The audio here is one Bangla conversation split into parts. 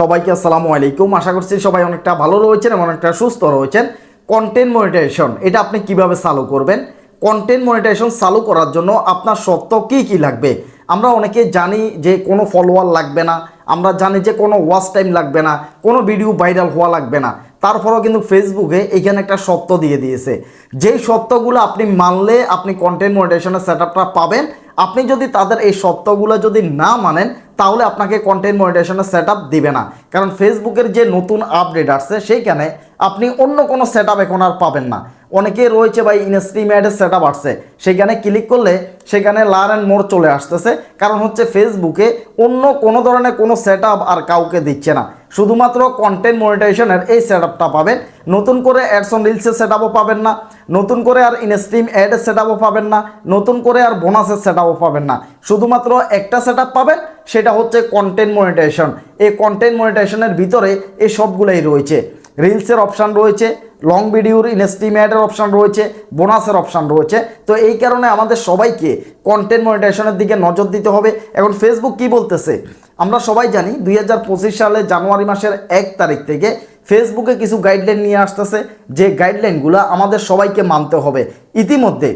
সবাইকে আসসালামু আলাইকুম। আশা করছি সবাই অনেকটা ভালো রয়েছেন এবং অনেকটা সুস্থ রয়েছেন। কন্টেন্ট মনিটাইজেশন এটা আপনি কীভাবে চালু করবেন? কন্টেন্ট মনিটাইজেশন চালু করার জন্য আপনার সত্য কি কি লাগবে? আমরা অনেকে জানি যে কোনো ফলোয়ার লাগবে না। আমরা জানি যে কোনো ওয়াচ টাইম লাগবে না। কোনো ভিডিও ভাইরাল হওয়া লাগবে না। তারপরেও কিন্তু ফেসবুকে এখানে একটা সত্য দিয়ে দিয়েছে। যেই সত্যগুলো আপনি মানলে আপনি কন্টেন্ট মনিটাইজেশনের সেট পাবেন আপনি যদি তাদের এই সত্যগুলো যদি না মানেন, তাহলে আপনাকে কন্টেন্ট মনিটাইজেশনের সেট দিবে না। কারণ ফেসবুকের যে নতুন আপডেট আসছে, সেইখানে আপনি অন্য কোনো সেট এখন আর পাবেন না। অনেকে রয়েছে ভাই ইনস্ট্রিমেটের সেট আপ আসছে। সেখানে ক্লিক করলে সেখানে লার্ন অ্যান্ড মোর চলে আসতেছে। কারণ হচ্ছে ফেসবুকে অন্য কোনো ধরনের কোনো সেট আর কাউকে দিচ্ছে না। শুধুমাত্র কন্টেন্ট মনিটাইজেশনের এই সেট পাবেন। নতুন করে অ্যাডস অন রিলসের সেট পাবেন না। নতুন করে আর ইনস্ট্রিম অ্যাডের সেট পাবেন না। নতুন করে আর বোনাসের সেট পাবেন না। শুধুমাত্র একটা সেট পাবেন, সেটা হচ্ছে কন্টেন্ট মনিটাইজেশন এই কন্টেন্ট মনিটাইজেশনের ভিতরে এই সবগুলোই রয়েছে। রিলসের অপশান রয়েছে লং ভিডিওর ইনস্টিমেটের অপশান রয়েছে বোনাসের অপশান রয়েছে। তো এই কারণে আমাদের সবাইকে কন্টেন্ট মনিটাইজেশনের দিকে নজর দিতে হবে। এখন ফেসবুক কি বলতেছে? আমরা সবাই জানি দুই হাজার পঁচিশ সালে জানুয়ারি মাসের এক তারিখ থেকে ফেসবুকে কিছু গাইডলাইন নিয়ে আসতেছে। যে গাইডলাইনগুলো আমাদের সবাইকে মানতে হবে। ইতিমধ্যে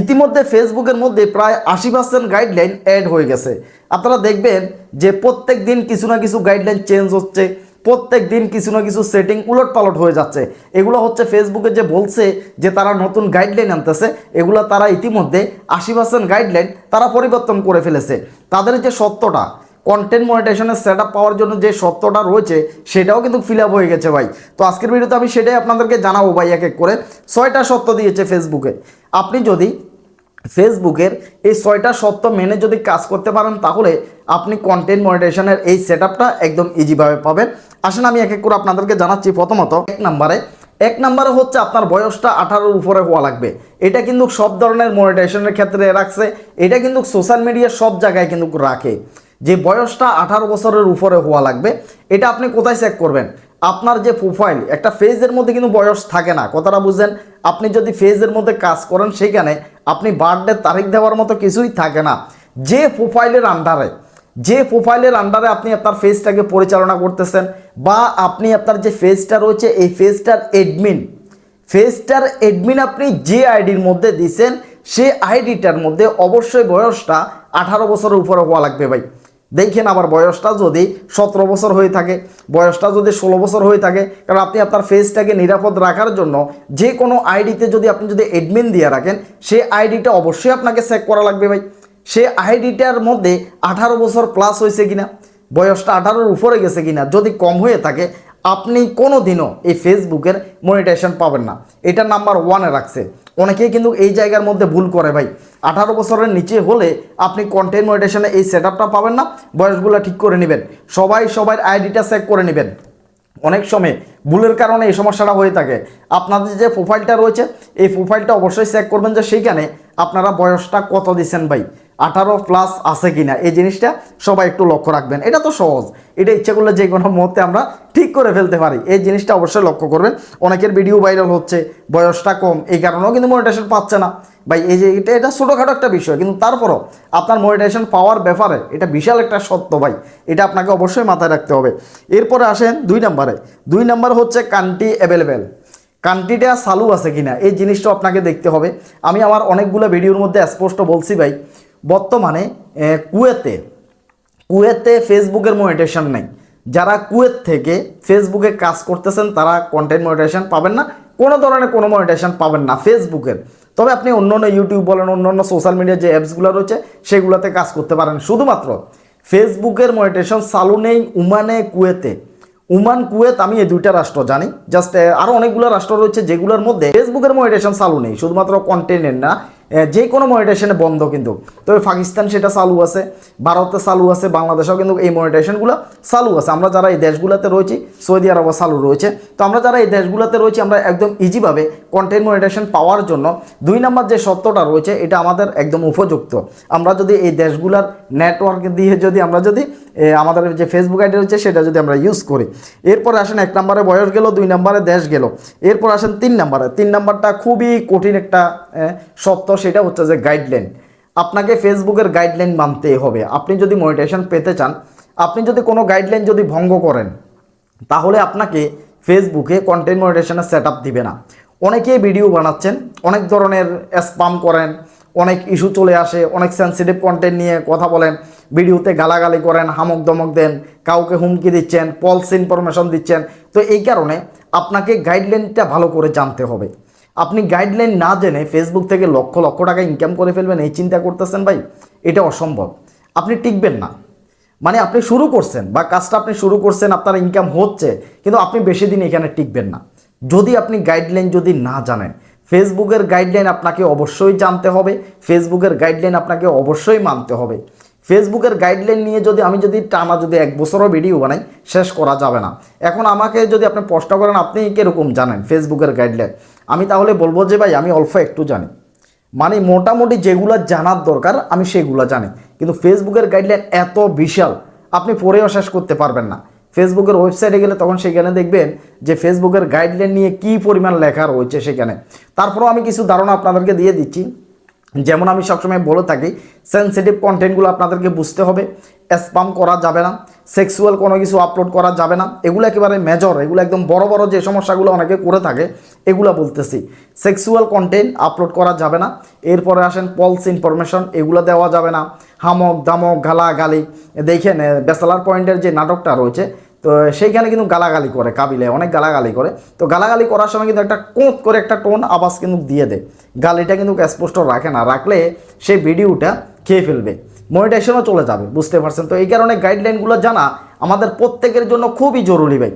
ইতিমধ্যে ফেসবুকের মধ্যে প্রায় আশি পার্সেন্ট গাইডলাইন অ্যাড হয়ে গেছে। আপনারা দেখবেন যে প্রত্যেক দিন কিছু না কিছু গাইডলাইন চেঞ্জ হচ্ছে। প্রত্যেক দিন কিছু না কিছু সেটিং উলট পালট হয়ে যাচ্ছে। এগুলো হচ্ছে ফেসবুকে যে বলছে যে তারা নতুন গাইডলাইন আনতেছে, এগুলো তারা ইতিমধ্যে আশি পার্সেন্ট গাইডলাইন তারা পরিবর্তন করে ফেলেছে। তাদের যে সত্যটা কন্টেন্ট মনিটাইজেশনের সেট পাওয়ার জন্য যে সত্যটা রয়েছে, সেটাও কিন্তু ফিল হয়ে গেছে ভাই। তো আজকের ভিডিওতে আমি সেটাই আপনাদেরকে জানাব ভাই এক এক করে। ছয়টা সত্য দিয়েছে ফেসবুকে আপনি যদি ফেসবুকের এই ছয়টা সত্য মেনে যদি কাজ করতে পারেন, তাহলে আপনি কন্টেন্ট মনিটাইজেশনের এই সেট আপটা একদম ইজিভাবে পাবেন। আসেন আমি এক এক করে আপনাদেরকে জানাচ্ছি প্রথমত। এক নম্বরে এক নম্বরে হচ্ছে আপনার বয়সটা আঠারোর উপরে হওয়া লাগবে। এটা কিন্তু সব ধরনের মনিটাইজেশনের ক্ষেত্রে রাখছে। এটা কিন্তু সোশ্যাল মিডিয়া সব জায়গায় কিন্তু রাখে। যে বয়সটা আঠারো বছরের উপরে হওয়া লাগবে, এটা আপনি কোথায় চেক করবেন? আপনার যে প্রোফাইল একটা ফেজের মধ্যে কিন্তু বয়স থাকে না। কথাটা বুঝছেন আপনি যদি ফেজের মধ্যে কাজ করেন সেখানে আপনি বার্থডে তারিখ দেওয়ার মতো কিছুই থাকে না। যে প্রোফাইলের আন্ডারে যে প্রোফাইলের আন্ডারে আপনি আপনার ফেজটাকে পরিচালনা করতেছেন বা আপনি আপনার যে ফেজটা রয়েছে, এই ফেজটার এডমিন ফেজটার এডমিন আপনি যে আইডির মধ্যে দিছেন সে আইডিটার মধ্যে অবশ্যই বয়সটা আঠারো বছরের উপরে হওয়া লাগবে ভাই। দেখেন আবার বয়সটা যদি সতেরো বছর হয়ে থাকে, বয়সটা যদি ষোলো বছর হয়ে থাকে, কারণ আপনি আপনার ফেসটাকে নিরাপদ রাখার জন্য যে কোনো আইডিতে যদি আপনি যদি এডমিন দিয়ে রাখেন সেই আইডিটা অবশ্যই আপনাকে চেক করা লাগবে ভাই। সে আইডিটার মধ্যে আঠারো বছর প্লাস হয়েছে কিনা, বয়সটা আঠারোর উপরে গেছে কিনা, যদি কম হয়ে থাকে, আপনি কোনো দিনও এই ফেসবুকের মনিটাইজেশন পাবেন না। এটা নাম্বার ওয়ানে রাখছে। অনেকেই কিন্তু এই জায়গার মধ্যে ভুল করে ভাই। আঠারো বছরের নিচে হলে আপনি কন্টেন্ট মনিটেশনে এই সেট আপটা পাবেন না, বয়সগুলো ঠিক করে নেবেন। সবাই সবার আইডিটা চেক করে নেবেন। অনেক সময় ভুলের কারণে এই সমস্যাটা হয়ে থাকে। আপনাদের যে প্রোফাইলটা রয়েছে, এই প্রোফাইলটা অবশ্যই চেক করবেন যে সেইখানে আপনারা বয়সটা কত দিচ্ছেন ভাই। আঠারো প্লাস আছে কিনা, এই জিনিসটা সবাই একটু লক্ষ্য রাখবেন। এটা তো সহজ। এটা ইচ্ছে করলে যে কোনো মুহূর্তে আমরা ঠিক করে ফেলতে পারি। এই জিনিসটা অবশ্যই লক্ষ্য করবেন। অনেকের ভিডিও ভাইরাল হচ্ছে, বয়সটা কম, এই কারণেও কিন্তু মনিটেশন পাচ্ছে না। ভাই, এই যে এটা এটা ছোটোখাটো একটা বিষয়, কিন্তু তারপরও আপনার মনিটেশন পাওয়ার ব্যাপারে এটা বিশাল একটা সত্য ভাই। এটা আপনাকে অবশ্যই মাথায় রাখতে হবে। এরপরে আসেন দুই নম্বরে। দুই নম্বর হচ্ছে কান্টি অ্যাভেলেবেল কান্ট্রিটা চালু আছে কিনা, এই জিনিসটা আপনাকে দেখতে হবে। আমি আমার অনেকগুলো ভিডিওর মধ্যে স্পষ্ট বলছি ভাই। বর্তমানে কুয়েতে কুয়েতে ফেসবুকের মনিটেশন নেই। যারা কুয়েত থেকে ফেসবুকে কাজ করতেছেন, তারা কন্টেন্ট মনিটেশন পাবেন না। কোনো ধরনের কোনো মনিটেশন পাবেন না ফেসবুকের। তবে আপনি অন্য অন্য ইউটিউব বলেন, অন্য অন্য সোশ্যাল মিডিয়া যে অ্যাপসগুলো রয়েছে, সেগুলোতে কাজ করতে পারেন। শুধুমাত্র ফেসবুকের মনিটেশন চালু নেই উমানে, কুয়েতে। উমান, কুয়েত, আমি এই দুইটা রাষ্ট্র জানি। জাস্ট আরও অনেকগুলো রাষ্ট্র রয়েছে যেগুলোর মধ্যে ফেসবুকের মনিটেশন চালু নেই। শুধুমাত্র কন্টেন্টের না যে কোনো মনিটেশনে বন্ধ কিন্তু। তবে পাকিস্তান সেটা চালু আছে, ভারতে চালু আছে, বাংলাদেশেও কিন্তু এই মনিটেশনগুলো চালু আছে। আমরা যারা এই দেশগুলোতে রয়েছি, সৌদি আরবও চালু রয়েছে, তো আমরা যারা এই দেশগুলোতে রয়েছি, আমরা একদম ইজিভাবে কন্টেন্ট মনিটেশন পাওয়ার জন্য দুই নম্বর যে সত্যটা রয়েছে, এটা আমাদের একদম উপযুক্ত। আমরা যদি এই দেশগুলোর নেটওয়ার্ক দিয়ে যদি আমরা যদি আমাদের যে ফেসবুক আইডি রয়েছে, সেটা যদি আমরা ইউজ করি। এরপরে আসেন এক নম্বরে বয়স গেল, দুই নম্বরে দেশ গেল। এরপর আসেন তিন নম্বরে। তিন নম্বরটা খুবই কঠিন একটা সত্য। সেটা হচ্ছে যে গাইডলাইন আপনাকে ফেসবুকের গাইডলাইন মানতে হবে। আপনি যদি মনিটেশন পেতে চান, আপনি যদি কোনো গাইডলাইন যদি ভঙ্গ করেন, তাহলে আপনাকে ফেসবুকে কন্টেন্ট মনিটেশনের সেট আপ দিবে না। অনেকেই ভিডিও বানাচ্ছেন, অনেক ধরনের স্পাম করেন, অনেক ইস্যু চলে আসে, অনেক সেন্সিটিভ কন্টেন্ট নিয়ে কথা বলেন ভিডিওতে গালাগালি করেন হামক দমক দেন, কাউকে হুমকি দিচ্ছেন পলস ইনফরমেশন দিচ্ছেন। তো এই কারণে আপনাকে গাইডলাইনটা ভালো করে জানতে হবে। আপনি গাইডলাইন না জেনে ফেসবুক থেকে লক্ষ লক্ষ টাকা ইনকাম করে ফেলবেন, এই চিন্তা করতেছেন ভাই, এটা অসম্ভব। আপনি টিকবেন না। মানে আপনি শুরু করছেন বা কাজটা আপনি শুরু করছেন, আপনার ইনকাম হচ্ছে, কিন্তু আপনি বেশি দিন এখানে টিকবেন না। যদি আপনি গাইডলাইন যদি না জানেন ফেসবুকের গাইডলাইন আপনাকে অবশ্যই জানতে হবে ফেসবুকের গাইডলাইন আপনাকে অবশ্যই মানতে হবে। ফেসবুকের গাইডলাইন নিয়ে যদি আমি যদি টানা যদি এক বছরও ভিডিও বানাই, শেষ করা যাবে না। এখন আমাকে যদি আপনি প্রশ্ন করেন, আপনি কীরকম জানেন ফেসবুকের গাইডলাইন আমি তাহলে বলব যে ভাই, আমি অল্প একটু জানি। মানে মোটামুটি যেগুলো জানার দরকার, আমি সেগুলো জানি। কিন্তু ফেসবুকের গাইডলাইন এত বিশাল, আপনি পড়েও শেষ করতে পারবেন না। ফেসবুকের ওয়েবসাইটে গেলে তখন সেখানে দেখবেন যে ফেসবুকের গাইডলাইন নিয়ে কি পরিমাণ লেখা রয়েছে সেখানে। তারপরেও আমি কিছু ধারণা আপনাদেরকে দিয়ে দিচ্ছি। যেমন আমি সবসময় বলে থাকি সেন্সিটিভ কন্টেন্টগুলো আপনাদেরকে বুঝতে হবে। স্পাম করা যাবে না সেক্সুয়াল কোনো কিছু আপলোড করা যাবে না। এগুলো একেবারে মেজর এগুলো একদম বড় বড় যে সমস্যাগুলো অনেকে করে থাকে, এগুলো বলতেছি। সেক্সুয়াল কন্টেন্ট আপলোড করা যাবে না। এরপরে আসেন পলস ইনফরমেশন এগুলো দেওয়া যাবে না। হামক, দামক গালা গালি দেখেন ব্যাচেলার পয়েন্টের যে নাটকটা রয়েছে তো সেইখানে কিন্তু গালাগালি করে, কাবিলে অনেক গালাগালি করে। তো গালাগালি করার সময় কিন্তু একটা কোঁত করে একটা টোন আওয়াজ কিন্তু দিয়ে দেয়। গালিটা কিন্তু স্পষ্ট রাখে না, রাখলে সেই ভিডিওটা খেয়ে ফেলবে, মনিটাইজেশনও চলে যাবে, বুঝতে পারছেন? তো এই কারণে গাইডলাইনগুলো জানা আমাদের প্রত্যেকের জন্য খুবই জরুরি ভাই।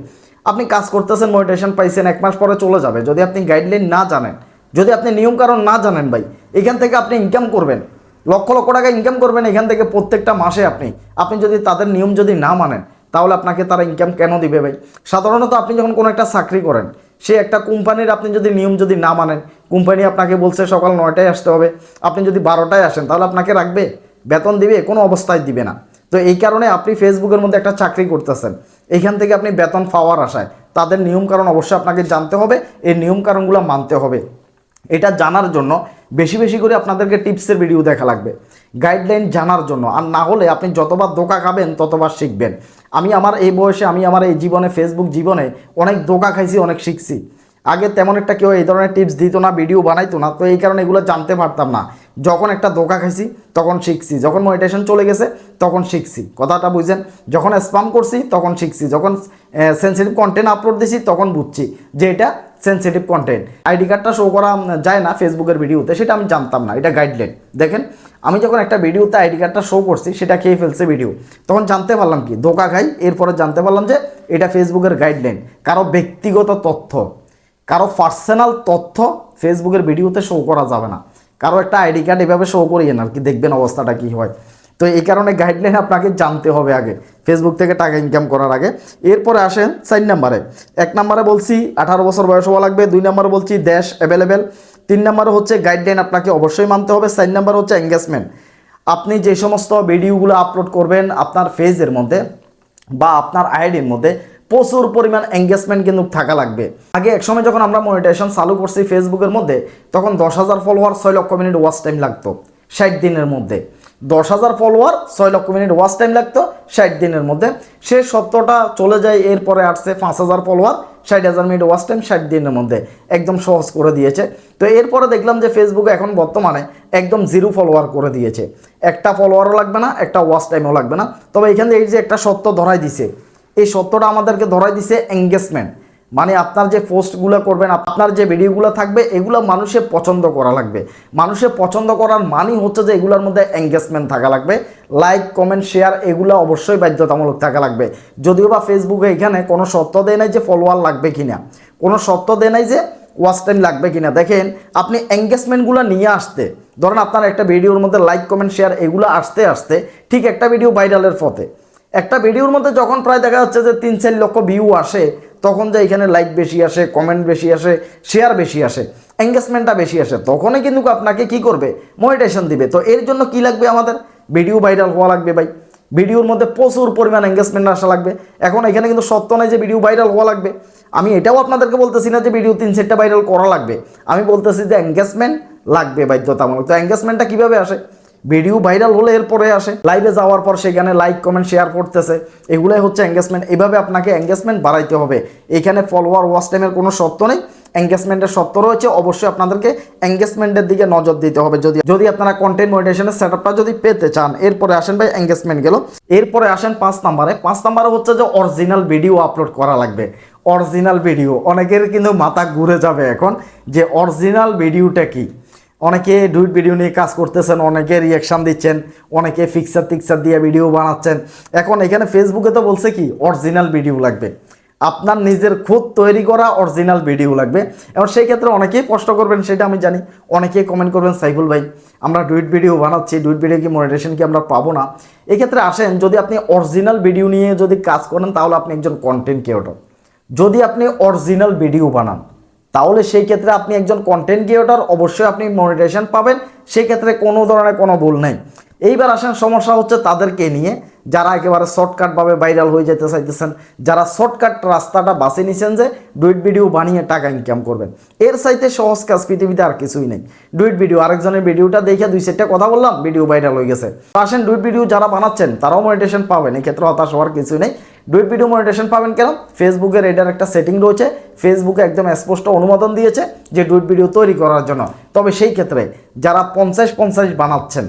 আপনি কাজ করতেছেন, মনিটাইজেশন পাইছেন, এক মাস পরে চলে যাবে। যদি আপনি গাইডলাইন না জানেন, যদি আপনি নিয়মকানুন না জানেন ভাই, এখান থেকে আপনি ইনকাম করবেন। লক্ষ লক্ষ টাকা ইনকাম করবেন এখান থেকে প্রত্যেকটা মাসে আপনি। আপনি যদি তাদের নিয়ম যদি না মানেন তাহলে আপনাকে তারা ইনকাম কেন দিবে ভাই? সাধারণত আপনি যখন কোনো একটা চাকরি করেন সে একটা কোম্পানির আপনি যদি নিয়ম যদি না মানেন, কোম্পানি আপনাকে বলছে সকাল নয়টায় আসতে হবে, আপনি যদি বারোটায় আসেন তাহলে আপনাকে রাখবে, বেতন দিবে, কোনো অবস্থায় দিবে না। তো এই কারণে আপনি ফেসবুকের মধ্যে একটা চাকরি করতেছেন এইখান থেকে আপনি বেতন পাওয়ার আশায়। তাদের নিয়মকানুন অবশ্যই আপনাকে জানতে হবে, এই নিয়মকানুনগুলো মানতে হবে। এটা জানার জন্য বেশি বেশি করে আপনাদেরকে টিপসের ভিডিও দেখা লাগবে। গাইডলাইন জানার জন্য। আর না হলে আপনি যতবার দোকা খাবেন, ততবার শিখবেন। আমি আমার এই বয়সে, আমি আমার এই জীবনে ফেসবুক জীবনে অনেক দোকা খাইছি, অনেক শিখছি। আগে তেমন একটা কেউ এই ধরনের টিপস দিত না ভিডিও বানাইতো না, তো এই কারণে এগুলো জানতে পারতাম না। যখন একটা ধোকা খাইছি, তখন শিখছি। যখন মনিটেশন চলে গেছে, তখন শিখছি। কথাটা বুঝছেন? যখন স্পাম করছি, তখন শিখছি। যখন সেন্সিটিভ কন্টেন্ট আপলোড দিছি, তখন বুঝছি যে এটা সেন্সিটিভ কন্টেন্ট আইডি কার্ডটা শো করা যায় না ফেসবুকের ভিডিওতে সেটা আমি জানতাম না, এটা গাইডলাইন দেখেন, আমি যখন একটা ভিডিওতে আইডি কার্ডটা শো করছি, সেটা খেয়ে ফেলছে ভিডিও তখন জানতে পারলাম কি? ধোকা খাই, এরপরে জানতে পারলাম যে এটা ফেসবুকের গাইডলাইন কারও ব্যক্তিগত তথ্য, কারও পার্সোনাল তথ্য ফেসবুকের ভিডিওতে শো করা যাবে না। কারও একটা আইডি কার্ড এভাবে শো করিয়ে না আর কি দেখবেন অবস্থাটা কী হয়। তো এই কারণে গাইডলাইন আপনাকে জানতে হবে আগে ফেসবুক থেকে টাকা ইনকাম করার আগে। এরপরে আসেন চার নাম্বারে। এক নাম্বারে বলছি, আঠারো বছর বয়স হওয়া লাগবে। দুই নাম্বারে বলছি, দেশ অ্যাভেলেবেল তিন নাম্বারে হচ্ছে গাইডলাইন আপনাকে অবশ্যই মানতে হবে। চার নাম্বার হচ্ছে এঙ্গেজমেন্ট আপনি যে সমস্ত ভিডিওগুলো আপলোড করবেন, আপনার ফেজের মধ্যে বা আপনার আইডির মধ্যে প্রচুর পরিমাণ এঙ্গেজমেন্ট কিন্তু থাকা লাগবে। আগে একসময় যখন আমরা মনিটাইজেশন চালু করছি ফেসবুকের মধ্যে, তখন দশ হাজার ফলোয়ার ছয় লক্ষ মিনিট ওয়াচ টাইম লাগতো, ষাট দিনের মধ্যে। দশ হাজার ফলোয়ার ছয় লক্ষ মিনিট ওয়াচ টাইম লাগতো, ষাট দিনের মধ্যে। সে সত্যটা চলে যায়, এরপরে আসছে পাঁচ হাজার ফলোয়ার ষাট হাজার মিনিট ওয়াচ টাইম ষাট দিনের মধ্যে। একদম সহজ করে দিয়েছে। তো এরপরে দেখলাম যে ফেসবুকে এখন বর্তমানে একদম জিরো ফলোয়ার করে দিয়েছে। একটা ফলোয়ারও লাগবে না, একটা ওয়াচ টাইমও লাগবে না। তবে এখান এখানে এই যে একটা সত্য ধরাই দিছে। এই সত্যটা আমাদেরকে ধরাই দিছে এঙ্গেজমেন্ট মানে আপনার যে পোস্টগুলো করবেন, আপনার যে ভিডিওগুলো থাকবে, এগুলো মানুষে পছন্দ করা লাগবে। মানুষে পছন্দ করার মানই হচ্ছে যে এগুলোর মধ্যে এঙ্গেজমেন্ট থাকা লাগবে। লাইক কমেন্ট শেয়ার এগুলো অবশ্যই বাধ্যতামূলক থাকা লাগবে। যদিও বা ফেসবুকে এখানে কোনো সত্য দেয় নাই যে ফলোয়ার লাগবে কিনা। কোনো সত্য দেয় নাই যে ওয়াচ টাইম লাগবে কিনা। দেখেন, আপনি এঙ্গেজমেন্টগুলো নিয়ে আসতে, ধরেন আপনার একটা ভিডিওর মধ্যে লাইক কমেন্ট শেয়ার এগুলো আসতে আসতে ঠিক একটা ভিডিও ভাইরালের পথে। একটা ভিডিওর মধ্যে যখন প্রায় দেখা যাচ্ছে যে তিন চার লক্ষ ভিউ আসে তখন যে এখানে লাইক বেশি আসে কমেন্ট বেশি আসে শেয়ার বেশি আসে এঙ্গেজমেন্টটা বেশি আসে, তখনই কিন্তু আপনাকে কি করবে? মনিটেশন দিবে। তো এর জন্য কি লাগবে আমাদের? ভিডিও ভাইরাল হওয়া লাগবে ভাই। ভিডিওর মধ্যে প্রচুর পরিমাণ এঙ্গেজমেন্ট আসা লাগবে। এখন এখানে কিন্তু সত্য নয় যে ভিডিও ভাইরাল হওয়া লাগবে। আমি এটাও আপনাদেরকে বলতেছি না যে ভিডিও তিন চারটা ভাইরাল করা লাগবে। আমি বলতেছি যে এঙ্গেজমেন্ট লাগবে বাধ্যতামূলক। তো এঙ্গেজমেন্টটা কীভাবে আসে? ভিডিও ভাইরাল হলে এরপরে আসে। লাইভে যাওয়ার পর সেখানে লাইক কমেন্ট শেয়ার করতেছে। এগুলাই হচ্ছে এঙ্গেজমেন্ট এভাবে আপনাকে এঙ্গেজমেন্ট বাড়াইতে হবে। এখানে ফলোয়ার ওয়াচ টাইমের কোনো শর্ত নেই। এঙ্গেজমেন্টের শর্ত রয়েছে, অবশ্যই আপনাদেরকে এঙ্গেজমেন্টের দিকে নজর দিতে হবে। যদি যদি আপনারা কন্টেন্ট মনিটেশনের সেট যদি পেতে চান, এরপরে আসেন ভাই এঙ্গেজমেন্ট গেল। এরপরে আসেন পাঁচ নাম্বারে। পাঁচ নাম্বারে হচ্ছে যে অরিজিনাল ভিডিও আপলোড করা লাগবে। অরিজিনাল ভিডিও অনেকের কিন্তু মাথা ঘুরে যাবে এখন যে অরিজিনাল ভিডিওটা কি? অনেকে ডুইট ভিডিও নিয়ে কাজ করতেছেন, অনেকে রিয়াকশান দিচ্ছেন, অনেকে ফিক্সার টিক্সার দিয়ে ভিডিও বানাচ্ছেন। এখন এখানে ফেসবুকে তো বলছে কি অরিজিনাল ভিডিও লাগবে। আপনার নিজের খুদ তৈরি করা অরিজিনাল ভিডিও লাগবে। এবং সেই ক্ষেত্রে অনেকেই কষ্ট করবেন, সেটা আমি জানি। অনেকেই কমেন্ট করবেন, সাইফুল ভাই, আমরা ডুইট ভিডিও বানাচ্ছি, ডুইট ভিডিও কি মনিটেশন কি আমরা পাবো না? এক্ষেত্রে আসেন, যদি আপনি অরিজিনাল ভিডিও নিয়ে যদি কাজ করেন, তাহলে আপনি একজন কন্টেন্ট ক্রিয়েটর যদি আপনি অরিজিনাল ভিডিও বানান তাহলে সেই ক্ষেত্রে আপনি একজন কন্টেন্ট ক্রিয়েটর অবশ্যই আপনি মনিটেশন পাবেন। সেই ক্ষেত্রে কোনো ধরনের কোনো ভুল নেই। এইবার আসেন, সমস্যা হচ্ছে তাদেরকে নিয়ে যারা একেবারে শর্টকাটভাবে ভাইরাল হয়ে যেতে চাইতেছেন, যারা শর্টকাট রাস্তাটা বাছে নিছেন যে ডুইট ভিডিও বানিয়ে টাকা ইনকাম করবেন। এর চাইতে সহজ কাজ পৃথিবীতে আর কিছুই নেই। ডুইট ভিডিও, আরেকজনের ভিডিওটা দেখে দুই সেটটা কথা বললাম, ভিডিও ভাইরাল হয়ে গেছে। আসেন, ডুইট ভিডিও যারা বানাচ্ছেন, তারাও মনিটেশন পাবেন, এক্ষেত্রে হতাশ হওয়ার কিছুই নেই। ডুইট ভিডিও মনিটেশন পাবেন কেন? ফেসবুকের এটার একটা সেটিং রয়েছে। ফেসবুকে একদম স্পষ্ট অনুমোদন দিয়েছে যে ডুয়েট ভিডিও তৈরি করার জন্য। তবে সেই ক্ষেত্রে যারা পঞ্চাশ পঞ্চাশ বানাচ্ছেন,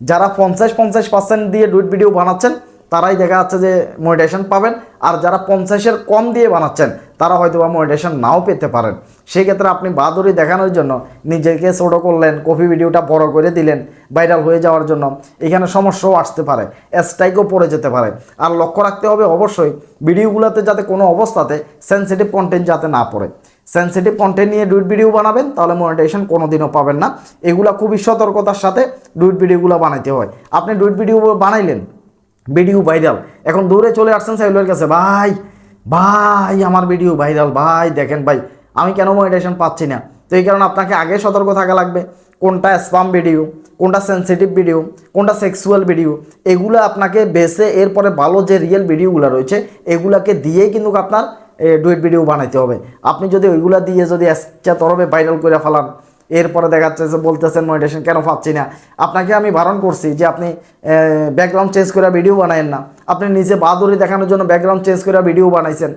যারা পঞ্চাশ পঞ্চাশ পার্সেন্ট দিয়ে ডুয়েট ভিডিও বানাচ্ছেন, তারাই দেখা যাচ্ছে যে মনিটেশন পাবেন। আর যারা পঞ্চাশের কম দিয়ে বানাচ্ছেন তারা হয়তো বা মনিটেশন নাও পেতে পারেন। সেই ক্ষেত্রে আপনি বাহাদুরি দেখানোর জন্য নিজেকে ছোটো করলেন কপি ভিডিওটা বড় করে দিলেন ভাইরাল হয়ে যাওয়ার জন্য এখানে সমস্যাও আসতে পারে স্ট্রাইকও পড়ে যেতে পারে। আর লক্ষ্য রাখতে হবে অবশ্যই ভিডিওগুলোতে যাতে কোনো অবস্থাতে সেন্সিটিভ কন্টেন্ট যাতে না পড়ে। সেন্সিটিভ কন্টেন্ট নিয়ে ডুইট ভিডিও বানাবেন, তাহলে মনিটেশন কোনোদিনও পাবেন না। এগুলা খুবই সতর্কতার সাথে ডুইট ভিডিওগুলো বানাইতে হয়। আপনি ডুইট ভিডিও বানাইলেন ভিডিও ভাইরাল এখন দূরে চলে আসছেন সাইলের কাছে, ভাই ভাই, আমার ভিডিও ভাইরাল ভাই, দেখেন ভাই, আমি কেন মনিটেশন পাচ্ছি না? তো এই কারণে আপনাকে আগে সতর্ক থাকা লাগবে। কোনটা স্পাম ভিডিও কোনটা সেন্সিটিভ ভিডিও কোনটা সেক্সুয়াল ভিডিও এগুলো আপনাকে বেছে এরপরে ভালো যে রিয়েল ভিডিওগুলো রয়েছে, এগুলাকে দিয়েই কিন্তু আপনার ডুয়েট ভিডিও বানাইতে হবে। আপনি যদি ওইগুলা দিয়ে যদি একটা তরবে ভাইরাল করে ফেলান এরপরে দেখা যাচ্ছে বলতেছেন মনিটেশন কেন পাচ্ছি না? আপনাকে আমি বারণ করছি যে আপনি ব্যাকগ্রাউন্ড চেঞ্জ করে ভিডিও বানায়েন না। আপনি নিজে বাহাদুরি দেখানোর জন্য ব্যাকগ্রাউন্ড চেঞ্জ করে ভিডিও বানাইছেন।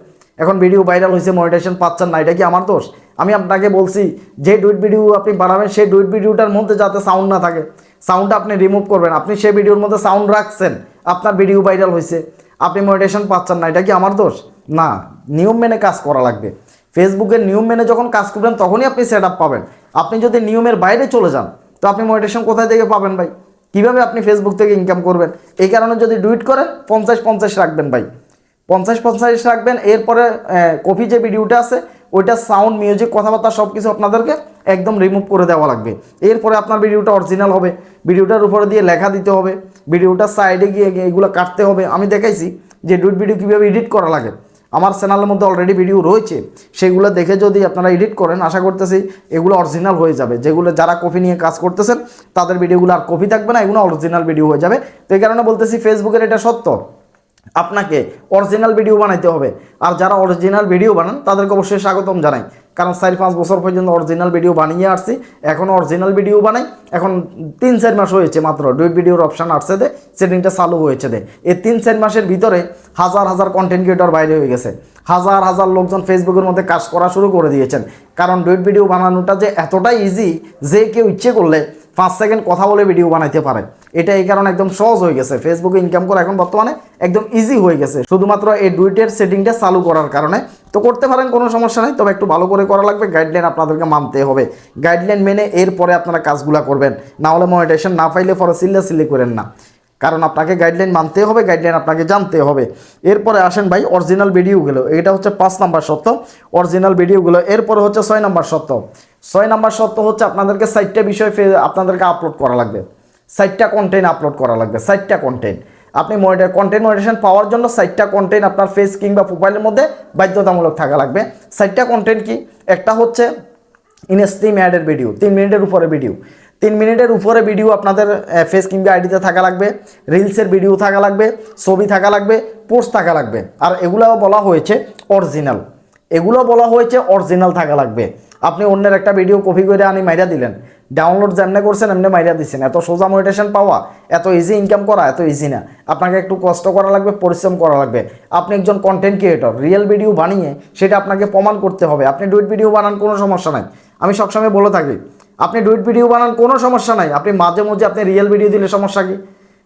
এখন ভিডিও ভাইরাল হয়েছে মনিটেশন পাচ্ছেন না, এটা কি আমার দোষ? আমি আপনাকে বলছি, যে ডুইট ভিডিও আপনি বানাবেন, সেই ডুইট ভিডিওটার মধ্যে যাতে সাউন্ড না থাকে। সাউন্ডটা আপনি রিমুভ করবেন, আপনি সেই ভিডিওর মধ্যে সাউন্ড রাখছেন, আপনার ভিডিও ভাইরাল হয়েছে আপনি মনিটেশন পাচ্ছেন না, এটা কি আমার দোষ? না, নিয়ম মেনে কাজ করা লাগবে। ফেসবুকের নিয়ম মেনে যখন কাজ করবেন, তখনই আপনি সেট পাবেন। আপনি যদি নিয়মের বাইরে চলে যান, তো আপনি মনিটেশন কোথায় থেকে পাবেন ভাই? কীভাবে আপনি ফেসবুক থেকে ইনকাম করবেন? এই কারণে যদি ডুইট করেন, পঞ্চাশ পঞ্চাশ রাখবেন ভাই। পঞ্চাশ পঞ্চাশ রাখবেন, এরপরে কপি যে ভিডিওটা আছে, ওইটা সাউন্ড মিউজিক কথাবার্তা সব কিছু আপনাদেরকে একদম রিমুভ করে দেওয়া লাগবে। এরপরে আপনার ভিডিওটা অরিজিনাল হবে। ভিডিওটার উপরে দিয়ে লেখা দিতে হবে। ভিডিওটার সাইডে গিয়ে এগুলো কাটতে হবে। আমি দেখাইছি যে ডুইট ভিডিও কীভাবে এডিট করা লাগে। আমার চ্যানেলের মধ্যে অলরেডি ভিডিও রয়েছে, সেগুলো দেখে যদি আপনারা এডিট করেন, আশা করতেছি এগুলো অরিজিনাল হয়ে যাবে। যেগুলো যারা কপি নিয়ে কাজ করতেছেন, তাদের ভিডিওগুলো আর কপি থাকবে না, এগুলো অরিজিনাল ভিডিও হয়ে যাবে। তো এই কারণে বলতেছি ফেসবুকের এটা সত্য। আপনাকে অরিজিনাল ভিডিও বানাইতে হবে। আর যারা অরিজিনাল ভিডিও বানান, তাদেরকে অবশ্যই স্বাগতম জানাই। কারণ চারি, পাঁচ বছর পর্যন্ত অরিজিনাল ভিডিও বানিয়ে আসছি। এখন অরিজিনাল ভিডিও বানাই। এখন তিন, চার মাস হয়েছে মাত্র। ডুইট ভিডিওর অপশান আসছে দে। সেটিংটা চালু হয়েছে দে। এই তিন, চার মাসের ভিতরে হাজার হাজার কন্টেন্ট ক্রিয়েটর বাইরে হয়ে গেছে। হাজার হাজার লোকজন ফেসবুকের মধ্যে কাজ করা শুরু করে দিয়েছেন। কারণ ডুইট ভিডিও বানানোটা যে এতটাই ইজি যে কেউ ইচ্ছে করলে পাঁচ সেকেন্ড কথা বলে ভিডিও বানাইতে পারে। এটা এই কারণে একদম সহজ হয়ে গেছে। ফেসবুকে ইনকাম করা এখন বর্তমানে একদম ইজি হয়ে গেছে। শুধুমাত্র এই ডুইটের সেটিংটা চালু করার কারণে। তো করতে পারেন, কোনো সমস্যা নেই। তবে একটু ভালো করে করা লাগবে। গাইডলাইন আপনাদেরকে মানতে হবে। গাইডলাইন মেনে এরপরে আপনারা কাজগুলো করবেন। না হলে মনিটেশন না পাইলে পরে সিল্লা সিল্লি করেন না। কারণ আপনাকে গাইডলাইন মানতে হবে গাইডলাইন আপনাকে জানতে হবে। এরপরে আসেন ভাই অরিজিনাল ভিডিওগুলো এটা হচ্ছে পাঁচ নাম্বার সত্য। অরিজিনাল ভিডিওগুলো এরপরে হচ্ছে ছয় নাম্বার সত্য। ছয় নাম্বার সত্য হচ্ছে আপনাদেরকে সাইটটা বিষয় আপনাদেরকে আপলোড করা লাগবে। সাইটটা কন্টেন্ট আপলোড করা লাগবে সাইটটা কন্টেন্ট আপনি মনিটার কন্টেন্ট মনিটেশন পাওয়ার জন্য সাইটটা কন্টেন্ট আপনার ফেস কিংবা প্রোফাইলের মধ্যে বাধ্যতামূলক থাকা লাগবে। সাইটটা কন্টেন্ট কি? একটা হচ্ছে ইনস্ট্রিম অ্যাডের ভিডিও তিন মিনিটের উপরে ভিডিও তিন মিনিটের উপরে ভিডিও আপনাদের ফেস কিংবা আইডিতে থাকা লাগবে রিলসের ভিডিও থাকা লাগবে, ছবি থাকা লাগবে পোস্ট থাকা লাগবে। আর এগুলো বলা হয়েছে অরিজিনাল এগুলো বলা হয়েছে অরিজিনাল থাকা লাগবে। আপনি অন্যের একটা ভিডিও কপি করে আনি, মাইরা দিলেন। ডাউনলোড যেমনে করছেন, এমনি মাইরা দিচ্ছেন এত সোজা মোটিভেশন পাওয়া, এত ইজি ইনকাম করা, এত ইজি না। আপনাকে একটু কষ্ট করা লাগবে, পরিশ্রম করা লাগবে। আপনি একজন কন্টেন্ট ক্রিয়েটর রিয়েল ভিডিও বানিয়ে সেটা আপনাকে প্রমাণ করতে হবে। আপনি ডুইট ভিডিও বানান, কোনো সমস্যা নাই। আমি সবসময় বলে থাকি, আপনি ডুইট ভিডিও বানান, কোনো সমস্যা নাই। আপনি মাঝে মধ্যে আপনি রিয়েল ভিডিও দিলে সমস্যা কি?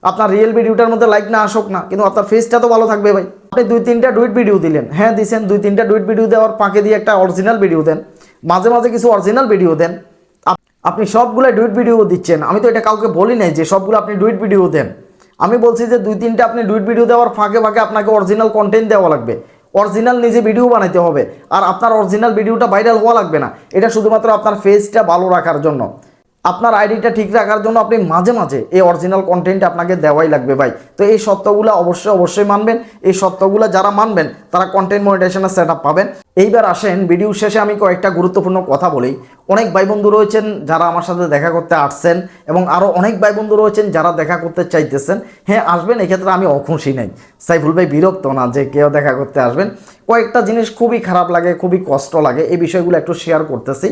আপনার রিয়েল ভিডিওটার মধ্যে লাইক না আসুক না, কিন্তু আপনার ফেসটা তো ভালো থাকবে ভাই। আপনি দুই তিনটা ডুইট ভিডিও দিলেন। হ্যাঁ দিছেন। দুই তিনটা ডুইট ভিডিও দেওয়ার পাকে দিয়ে একটা অরিজিনাল ভিডিও দেন। মাঝে মাঝে কিছু অরিজিনাল ভিডিও দেন। আপ- আপনি সবগুলো ডুইট ভিডিও দিচ্ছেন। আমি তো এটা কাউকে বলি নাই যে সবগুলো আপনি ডুইট ভিডিও দেন। আমি বলছি যে দুই তিনটা আপনি ডুইট ভিডিও দেওয়ার ফাঁকে ফাঁকে আপনাকে অরিজিনাল কন্টেন্ট দেওয়া লাগবে। অরিজিনাল নিজে ভিডিও বানাইতে হবে। আর আপনার অরিজিনাল ভিডিওটা ভাইরাল হওয়া লাগবে না। এটা শুধুমাত্র আপনার ফেসটা ভালো রাখার জন্য। আপনার আইডিটা ঠিক রাখার জন্য আপনি মাঝে মাঝে এই অরিজিনাল কন্টেন্ট আপনাকে দেওয়াই লাগবে ভাই। তো এই সত্যগুলো অবশ্যই অবশ্যই মানবেন। এই সত্যগুলো যারা মানবেন, তারা কন্টেন্ট মনিটাইজেশনের সেট পাবেন। এইবার আসেন ভিডিও শেষে আমি কয়েকটা গুরুত্বপূর্ণ কথা বলি। অনেক ভাই বন্ধু রয়েছেন যারা আমার সাথে দেখা করতে আসছেন এবং আরও অনেক ভাই বন্ধু রয়েছেন যারা দেখা করতে চাইতেছেন। হ্যাঁ আসবেন, এক্ষেত্রে আমি অখুশি নাই। সাইফুল ভাই বিরক্ত না যে কেউ দেখা করতে আসবেন। কয়েকটা জিনিস খুবই খারাপ লাগে, খুবই কষ্ট লাগে, এই বিষয়গুলো একটু শেয়ার করতেছি।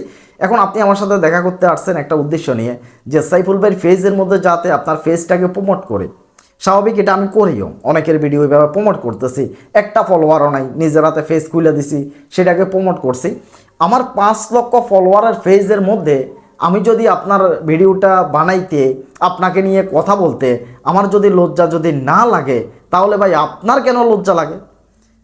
এখন আপনি আমার সাথে দেখা করতে আসছেন একটা উদ্দেশ্য নিয়ে, যে সাইফুল ভাইয়ের ফেজের মধ্যে যাতে আপনার ফেজটাকে প্রমোট করে। স্বাভাবিক এটা আমি করিও। অনেকের ভিডিও এভাবে প্রমোট করতেছি। একটা ফলোয়ারও নাই, নিজের হাতে ফেস খুলে দিছি, সেটাকে প্রমোট করছি। আমার পাঁচ লক্ষ ফলোয়ারের ফেজের মধ্যে আমি যদি আপনার ভিডিওটা বানাইতে, আপনাকে নিয়ে কথা বলতে, আমার যদি লজ্জা যদি না লাগে, তাহলে ভাই আপনার কেন লজ্জা লাগে?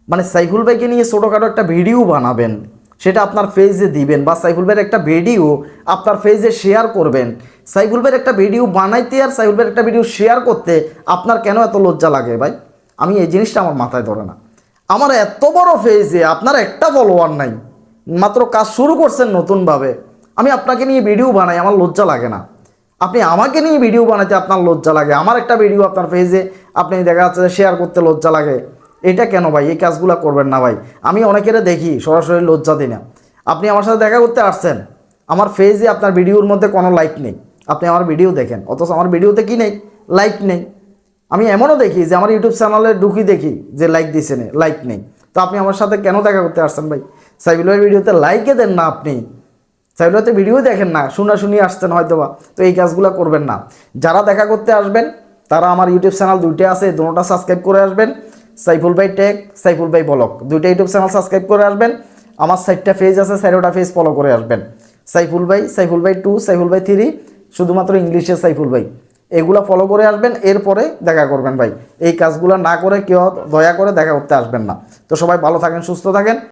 মানে সাইফুল ভাইকে নিয়ে ছোটোখাটো একটা ভিডিও বানাবেন। সেটা আপনার ফেজে দিবেন বা সাইফুল ভাইয়ের একটা ভিডিও আপনার ফেজে শেয়ার করবেন। সাইফুল ভাইয়ের একটা ভিডিও বানাইতে আর সাইফুল ভাইয়ের একটা ভিডিও শেয়ার করতে আপনার কেন এত লজ্জা লাগে ভাই? আমি এই জিনিসটা আমার মাথায় ধরে না। আমার এত বড় ফেজে আপনার একটা ফলোয়ার নাই। মাত্র কাজ শুরু করছেন নতুনভাবে। আমি আপনাকে নিয়ে ভিডিও বানাই, আমার লজ্জা লাগে না। আপনি আমাকে নিয়ে ভিডিও বানাতে আপনার লজ্জা লাগে। আমার একটা ভিডিও আপনার পেজে আপনি দেখা যাচ্ছে শেয়ার করতে লজ্জা লাগে। এটা কেন ভাই? এই কাজগুলো করবেন না ভাই। আমি অনেকেরে দেখি, সরাসরি লজ্জা দিই না। আপনি আমার সাথে দেখা করতে আসছেন, আমার ফেজে আপনার ভিডিওর মধ্যে কোনো লাইক নেই। আপনি আমার ভিডিও দেখেন, অথচ আমার ভিডিওতে কি নেই? লাইক নেই। আমি এমনও দেখি যে আমার ইউটিউব চ্যানেলে ঢুকি দেখি যে লাইক দিছে না লাইক নেই। তো আপনি আমার সাথে কেন দেখা করতে আসছেন ভাই? সাইবুল ভাইয়ের ভিডিওতে লাইকে দেন না আপনি। সাইবুলতে ভিডিও দেখেন না শুনা শুনি আসছেন হয়তো বা তো এই কাজগুলো করবেন না। যারা দেখা করতে আসবেন, তারা আমার ইউটিউব চ্যানেল দুইটা আছে দুটোটা সাবস্ক্রাইব করে আসবেন। সাইফুল ভাই টেক, সাইফুল ভাই ব্লগ। দুইটা ইউটিউব চ্যানেল সাবস্ক্রাইব করে আসবেন। আমার সাইটটা ফেজ আছে সাইডটা ফেজ ফলো করে আসবেন। সাইফুল ভাই সাইফুল ভাই টু সাইফুল ভাই থ্রি শুধুমাত্র ইংলিশে সাইফুল ভাই। এগুলো ফলো করে আসবেন, এরপরে দেখা করবেন ভাই। এই কাজগুলো না করে কেউ দয়া করে দেখা করতে আসবেন না। তো সবাই ভালো থাকেন, সুস্থ থাকেন।